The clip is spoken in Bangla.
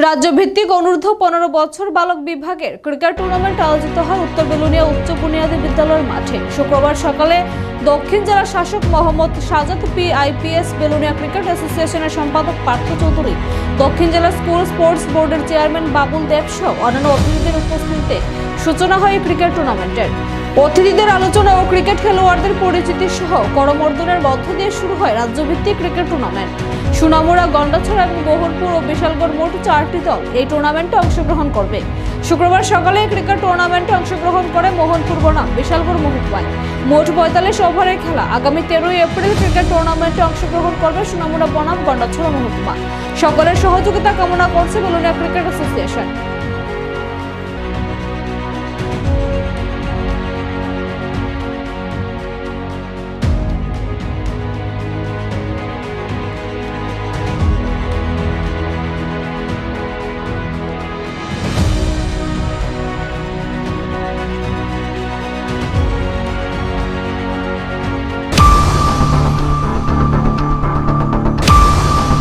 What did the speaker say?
রাজ্যভিত্তিক অনূর্ধ্ব পনেরো বছর বালক বিভাগের ক্রিকেট টুর্নামেন্ট আয়োজিত হয় উত্তর বেলুনিয়া উচ্চ বুনিয়াদী বিদ্যালয়ের মাঠে। শুক্রবার সকালে দক্ষিণ জেলা শাসক Mohammad Sajad P IPS Belonia cricket অ্যাসোসিয়েশনের সম্পাদক পার্থ চৌধুরী, দক্ষিণ জেলা স্কুল স্পোর্টস বোর্ডের চেয়ারম্যান বাবুল দেব সহ অন্যান্য অতিথিদের উপস্থিতিতে সূচনা হয় ক্রিকেট টুর্নামেন্টের। অতিথিদের আলোচনা ও ক্রিকেট খেলোয়াড়দের পরিচিতি সহ করমর্দনের মধ্য দিয়ে শুরু হয় রাজ্যভিত্তিক ক্রিকেট টুর্নামেন্ট। সুনামুড়া, গন্ডাছড়া এবং বহরপুর ও বিশালগড় মোট চারটি দল এই টুর্নামেন্টে অংশগ্রহণ করবে। শুক্রবার সকালে ক্রিকেট টুর্নামেন্টে অংশগ্রহণ করে মোহনপুর বনাম, বিশালগড় মহকুমায়। মোট পঁয়তাল্লিশ ওভারের খেলা। আগামী তেরোই এপ্রিল ক্রিকেট টুর্নামেন্টে অংশগ্রহণ করবে সুনামুড়া, বনাম, গন্ডাছড়া মহকুমা। সকলের সহযোগিতা কামনা করছে বেলুনিয়া ক্রিকেট অ্যাসোসিয়েশন।